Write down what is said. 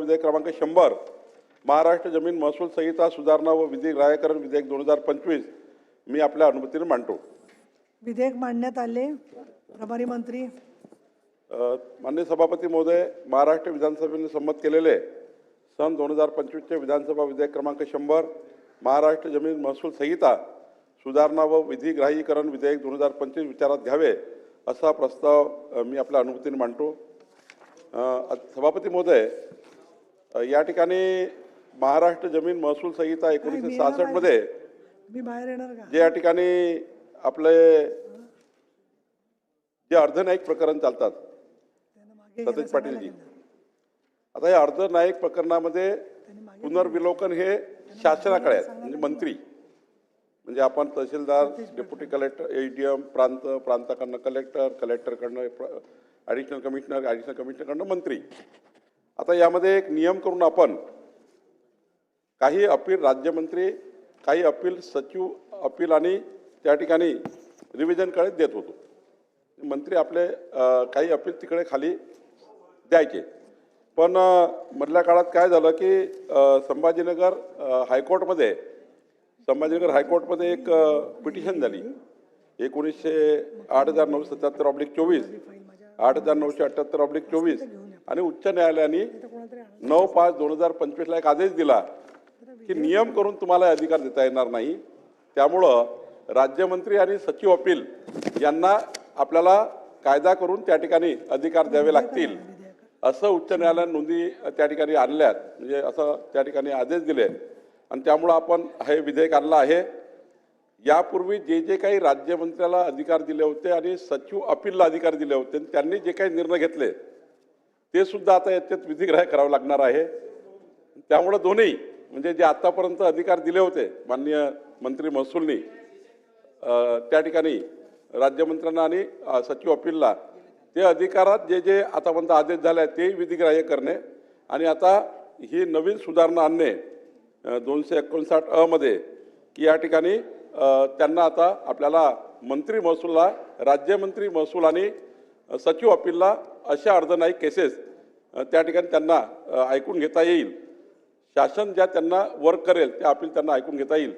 विधेयक क्रमांक शंभर महाराष्ट्र जमीन महसूल संहिता सुधारणा व विधी ग्राह्यकरण विधेयक दोन हजार पंचवीस मी आपल्या अनुमतीने मांडतो. विधेयक मांडण्यात आले. प्रभारी मंत्री. अ, माननीय सभापती महोदय महाराष्ट्र विधानसभेने संमत केलेले सन दोन हजार पंचवीसचे विधानसभा विधेयक क्रमांक शंभर महाराष्ट्र जमीन महसूल संहिता सुधारणा व विधी ग्राह्यीकरण विधेयक दोन हजार पंचवीस विचारात घ्यावे असा प्रस्ताव मी आपल्या अनुमतीने मांडतो. सभापती महोदय या ठिकाणी महाराष्ट्र जमीन महसूल संहिता एकोणीसशे मी येणार सहासष्टमध्ये मी बाहेर येणार का? जे या ठिकाणी आपले जे अर्धन्यायिक प्रकरण चालतात सतेज पाटीलजी आता या अर्धन्यायिक प्रकरणामध्ये पुनर्विलोकन हे शासनाकडे आहे म्हणजे मंत्री. म्हणजे आपण तहसीलदार deputy collector A D M प्रांत प्रांताकडनं कलेक्टर कलेक्टरकडनं ॲडिशनल कमिशनर ॲडिशनल कमिशनरकडनं मंत्री. आता यामध्ये एक नियम करून आपण काही अपील राज्यमंत्री काही अपील सचिव अपील आणि त्या ठिकाणी रिव्हिजनकडे देत होतो. मंत्री आपले काही अपील तिकडे खाली द्यायचे. पण मधल्या काळात काय झालं की संभाजीनगर हायकोर्टमध्ये संभाजीनगर हायकोर्टमध्ये एक पिटिशन झाली. एकोणीसशे आठ हजार नऊशे सत्याहत्तर ऑब्लिक चोवीस. आठ हजार नऊशे अठ्ठ्याहत्तर ऑब्लिक चोवीस. आणि उच्च न्यायालयाने नऊ पाच दोन हजार पंचवीसला एक आदेश दिला की नियम करून तुम्हाला अधिकार देता येणार नाही. त्यामुळं राज्यमंत्री आणि सचिव अपील यांना आपल्याला कायदा करून त्या ठिकाणी अधिकार द्यावे लागतील. असं उच्च न्यायालयाने नोंदी त्या ठिकाणी आणल्यात. म्हणजे असं त्या ठिकाणी आदेश दिले. आणि त्यामुळं आपण हे विधेयक आणलं आहे. यापूर्वी जे जे काही राज्यमंत्र्याला अधिकार दिले होते आणि सचिव अपीलला अधिकार दिले होते आणि त्यांनी जे काही निर्णय घेतले ते सुद्धा आता याच्यात विधिग्राह्य करावं लागणार आहे. त्यामुळं दोन्ही म्हणजे जे आतापर्यंत अधिकार दिले होते माननीय मंत्री महसूलनी त्या ठिकाणी राज्यमंत्र्यांना आणि सचिव अपीलला ते अधिकारात जे जे आतापर्यंत आदेश झाले आहेत तेही विधिग्राह्य करणे. आणि आता ही नवीन सुधारणा आणणे दोनशे एकोणसाठ अमध्ये की या ठिकाणी त्यांना आता आपल्याला मंत्री महसूलला राज्यमंत्री महसूल आणि सचिव अपीलला अशा अर्धनाईक केसेस त्या ठिकाणी त्यांना ऐकून घेता येईल. शासन ज्या त्यांना वर्क करेल त्या अपील त्यांना ऐकून घेता येईल.